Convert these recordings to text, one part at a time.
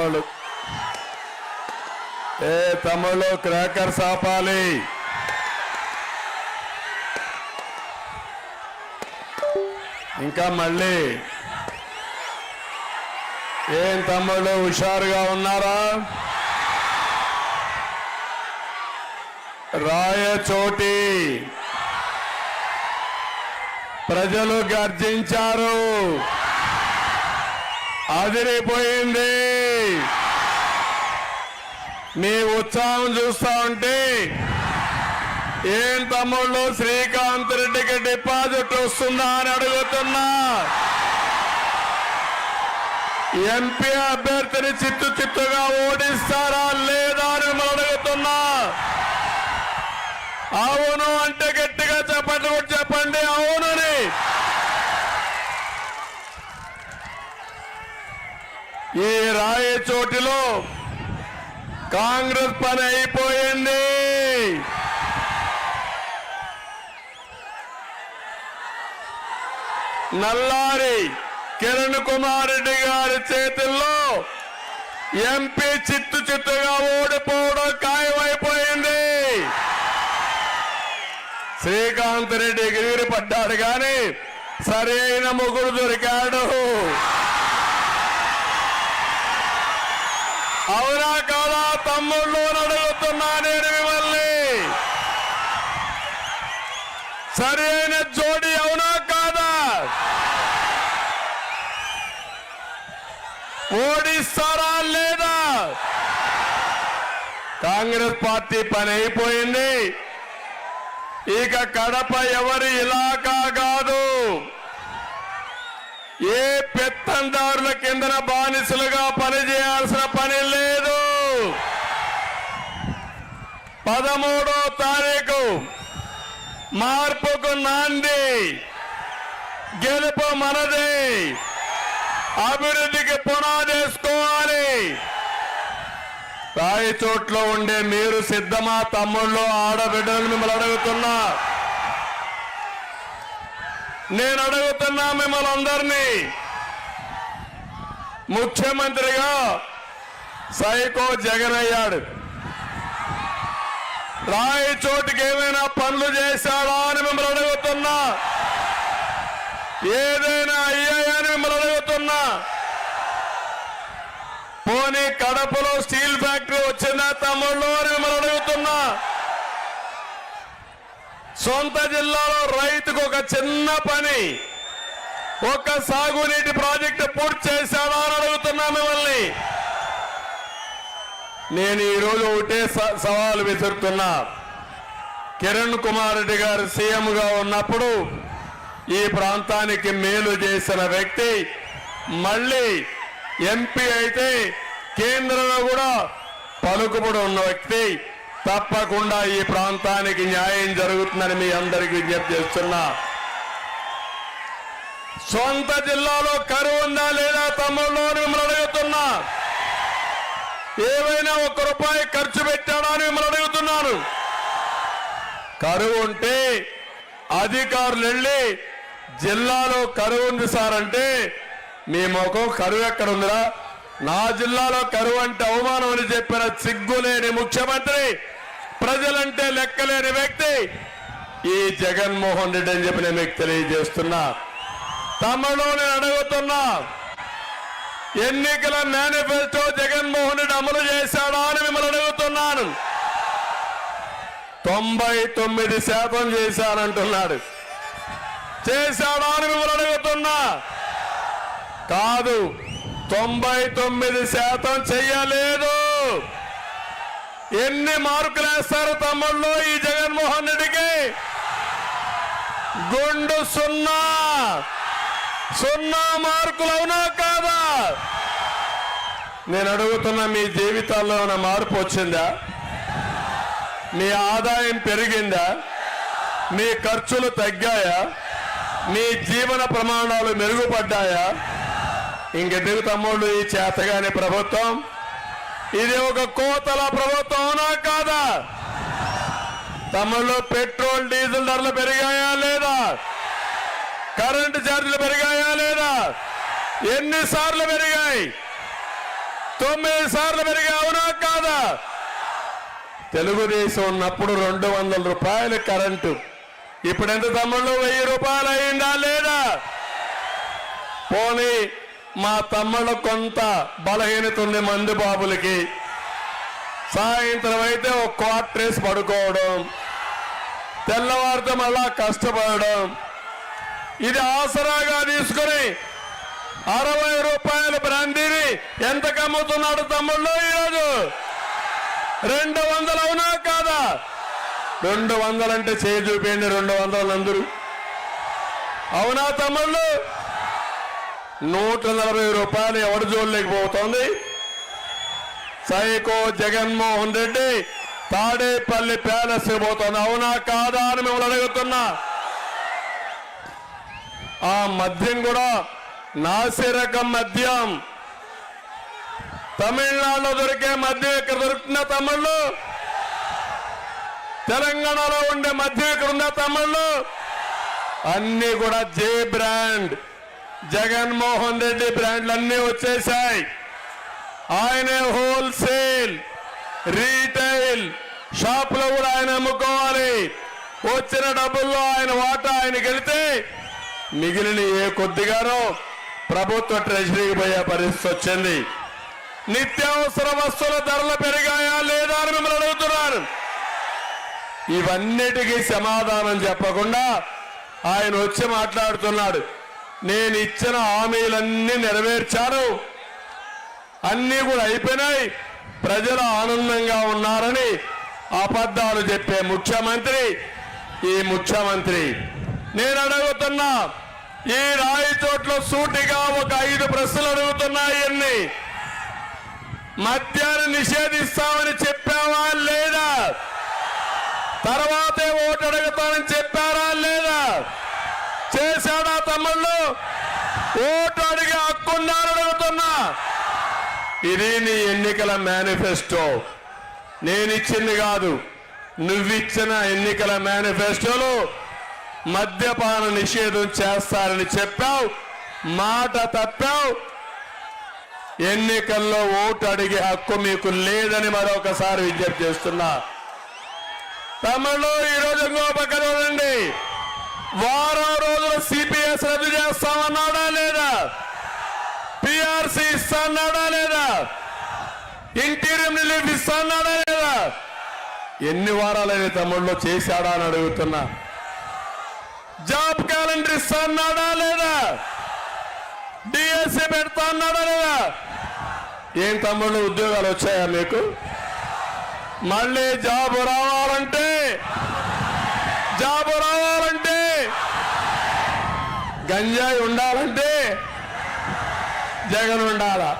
తమ్ముళ్ళు. ఏ తమ్ముళ్ళు క్రాకర్స్ ఆపాలి ఇంకా మళ్ళీ. ఏం తమ్ముళ్ళు హుషారుగా ఉన్నారా? రాయచోటి. ప్రజలు గర్జించారు. అదిరిపోయింది. మీ ఉత్సాహం చూస్తా ఉంటే ఏం తమ్ముళ్ళు శ్రీకాంత్ రెడ్డికి డిపాజిట్ వస్తుందా అని అడుగుతున్నా. ఎంపీ అభ్యర్థిని చిత్తు చిత్తుగా ఓడిస్తారా లేదా అని మిమ్మల్ని అడుగుతున్నా. అవును అంటే గట్టిగా చెప్పండి చెప్పండి అవునని. ఈ రాయచోటిలో కాంగ్రెస్ పని అయిపోయింది. నల్లారి కిరణ్ కుమార్ రెడ్డి గారి చేతుల్లో ఎంపీ చిత్తు చిత్తుగా ఓడిపోవడం ఖాయమైపోయింది. శ్రీకాంత్ రెడ్డి గిరిగిరి పడ్డాడు కానీ సరైన ముగ్గురు దొరికాడు. అవునా కాదా? తమ్ముళ్ళు అడుగుతున్నా నేను మిమ్మల్ని. సరైన జోడి అవునా కాదా? ఓడిస్తారా లేదా? కాంగ్రెస్ పార్టీ పని అయిపోయింది. ఇక కడప ఎవరి ఇలాకా కాదు. ఏ పెత్తందారుల కిందన బానిసలుగా పనిచేయాల్సిన పని లేదు. పదమూడో తారీఖు మార్పుకు నాంది. గెలుపు మనది. అభివృద్ధికి పునాదేసుకోవాలి రాయచోట్లో ఉండే మీరు సిద్ధమా తమ్ముళ్ళు ఆడబిడ్డలు మిమ్మల్ని అడుగుతున్నా. నేను అడుగుతున్నా మిమ్మల్ని అందరినీ. ముఖ్యమంత్రిగా సైకో జగన్ అయ్యాడు. రాయి చోటుకి ఏమైనా పనులు చేశాడా అని మిమ్మల్ని అడుగుతున్నా. ఏదైనా అయ్యాయని మిమ్మల్ని అడుగుతున్నా. పోనీ కడపలో స్టీల్ ఫ్యాక్టరీ వచ్చిందా తమ్ముళ్ళు అని మిమ్మల్ని అడుగుతున్నా. సొంత జిల్లాలో రైతుకు ఒక చిన్న పని. ఒక సాగునీటి ప్రాజెక్టు పూర్తి చేశాడా అని అడుగుతున్నా మిమ్మల్ని. నేను ఈరోజు ఒకటే స- సవాలు విసురుతున్నా. కిరణ్ కుమార్ రెడ్డి గారు సీఎంగా ఉన్నప్పుడు ఈ ప్రాంతానికి మేలు చేసిన వ్యక్తి మళ్ళీ ఎంపీ అయితే కేంద్రంలో కూడా పలుకుబడి ఉన్న వ్యక్తి. తప్పకుండా ఈ ప్రాంతానికి న్యాయం జరుగుతుందని మీ అందరికీ విజ్ఞప్తి చేస్తున్నా. సొంత జిల్లాలో కరువు ఉందా లేదా తమ్ముళ్ళు మిమ్మల్ని అడుగుతున్నా. ఏమైనా ఒక్క రూపాయి ఖర్చు పెట్టాడా అని మిమ్మల్ని అడుగుతున్నాను. కరువు ఉంటే అధికారులు వెళ్ళి జిల్లాలో కరువు ఉంది సార్ అంటే మీ ముఖం కరువు ఎక్కడ ఉందిరా? నా జిల్లాలో కరువు అంటే అవమానం అని చెప్పిన సిగ్గులేని ముఖ్యమంత్రి ప్రజలంటే లెక్కలేని వ్యక్తి ఈ జగన్మోహన్ రెడ్డి అని చెప్పి నేను మీకు తెలియజేస్తున్నా. తమలో నేను అడుగుతున్నా ఎన్నికల మేనిఫెస్టో జగన్మోహన్ రెడ్డి అమలు చేశాడా అని మిమ్మల్ని అడుగుతున్నాను. తొంభై తొమ్మిది శాతం చేశానంటున్నాడు. చేశాడా అని మిమ్మల్ని అడుగుతున్నా. కాదు తొంభై తొమ్మిది శాతం చెయ్యలేదు ఎన్ని మార్కులు వేస్తారు తమ్ముళ్ళు ఈ జగన్మోహన్ రెడ్డికి? గుండు సున్నా. సున్నా మార్కులు అవునా కాదా? నేను అడుగుతున్న మీ జీవితాల్లో ఏమైనా మార్పు వచ్చిందా? మీ ఆదాయం పెరిగిందా? మీ ఖర్చులు తగ్గాయా? మీ జీవన ప్రమాణాలు మెరుగుపడ్డాయా? ఇంకెందుకు తమ్ముళ్ళు ఈ చేతగాని ప్రభుత్వం? ఇది ఒక కోతల ప్రభుత్వం అవునా కాదా? తమలో పెట్రోల్ డీజిల్ ధరలు పెరిగాయా లేదా? కరెంటు ఛార్జీలు పెరిగాయా లేదా? ఎన్నిసార్లు పెరిగాయి? తొమ్మిది సార్లు పెరిగావునా కాదా? తెలుగుదేశం ఉన్నప్పుడు రెండు వందల రూపాయలు కరెంటు. ఇప్పుడు ఎంత తమ్ముళ్ళు వెయ్యి రూపాయలు అయిందా లేదా? పోనీ మా తమ్ముళ్ళు కొంత బలహీనత ఉంది మంది బాబులకి. సాయంత్రం అయితే ఒక క్వార్టర్స్ పడుకోవడం. తెల్లవారితో మళ్ళా కష్టపడడం. ఇది ఆసరాగా తీసుకుని అరవై రూపాయల బ్రాండీని ఎంత కమ్ముతున్నాడు తమ్ముళ్ళు ఈరోజు? రెండు వందలు అవునా కాదా? రెండు వందలంటే చేయి చూపించండి రెండు వందలు అందరూ అవునా తమ్ముళ్ళు? నూట నలభై రూపాయలు ఎవరు జోలిలేకపోతుంది సైకో జగన్మోహన్ రెడ్డి తాడేపల్లి ప్యాలెస్ పోతుంది. అవునా కాదా అని మిమ్మల్ని అడుగుతున్నా. ఆ మద్యం కూడా నాసిరకం మద్యం. తమిళనాడులో దొరికే మద్యం ఇక్కడ దొరుకుతున్న తమిళ్ళు తెలంగాణలో ఉండే మద్యం ఇక్కడ ఉన్న తమిళ్ళు అన్ని కూడా జే బ్రాండ్. జగన్మోహన్ రెడ్డి బ్రాండ్లు అన్నీ వచ్చేసాయి. ఆయనే హోల్సేల్ రీటైల్ షాప్లో కూడా ఆయన అమ్ముకోవాలి. వచ్చిన డబ్బుల్లో ఆయన వాటా ఆయన గెలితే మిగిలిన ఏ కొద్దిగానో ప్రభుత్వ ట్రెజరీకి పోయే పరిస్థితి వచ్చింది. నిత్యావసర వస్తువుల ధరలు పెరిగాయా లేదా అని మిమ్మల్ని అడుగుతున్నారు. ఇవన్నిటికీ సమాధానం చెప్పకుండా ఆయన వచ్చి మాట్లాడుతున్నాడు. నేను ఇచ్చిన హామీలన్నీ నెరవేర్చాను. అన్నీ కూడా అయిపోయినాయి. ప్రజలు ఆనందంగా ఉన్నారని అబద్ధాలు చెప్పే ముఖ్యమంత్రి ఈ ముఖ్యమంత్రి. నేను అడుగుతున్నా ఈ రాయి చోట్ల సూటిగా ఒక ఐదు ప్రశ్నలు అడుగుతున్నాయన్ని మద్యాన్ని నిషేధిస్తామని చెప్పావా లేదా? తర్వాతే ఓటు అడుగుతామని చెప్పారా లేదా చేశాడా తమ్ముళ్ళు ఓటు అడిగే హక్కున్నారని అడుగుతున్నా. ఇది నీ ఎన్నికల మేనిఫెస్టో. నేనిచ్చింది కాదు. నువ్విచ్చిన ఎన్నికల మేనిఫెస్టోలో మద్యపాన నిషేధం చేస్తారని చెప్పావు. మాట తప్పావు. ఎన్నికల్లో ఓటు అడిగే హక్కు మీకు లేదని మరొకసారి విజ్ఞప్తి చేస్తున్నా. తమలో ఈ రోజు ఇంకో పక్క వారం రోజులు సిపిఎస్ రద్దు చేస్తామన్నాడా లేదా? పిఆర్సీ ఇస్తాడా లేదా? ఇంటీరియం రిలీఫ్ ఇస్తాడా లేదా? ఎన్ని వారాలైన తమ్ముళ్ళు చేశాడా అని అడుగుతున్నా. జాబ్ క్యాలెండర్ ఇస్తాడా లేదా? డిఎస్సి పెడతా అన్నాడా లేదా? ఏం తమ్ముళ్ళు ఉద్యోగాలు వచ్చాయా మీకు? మళ్ళీ జాబ్ రావాలంటే జాబ్ రావాలంటే గంజాయి ఉండాలంటే జగన్ ఉండాలా?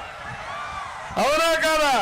అవునా కాదా?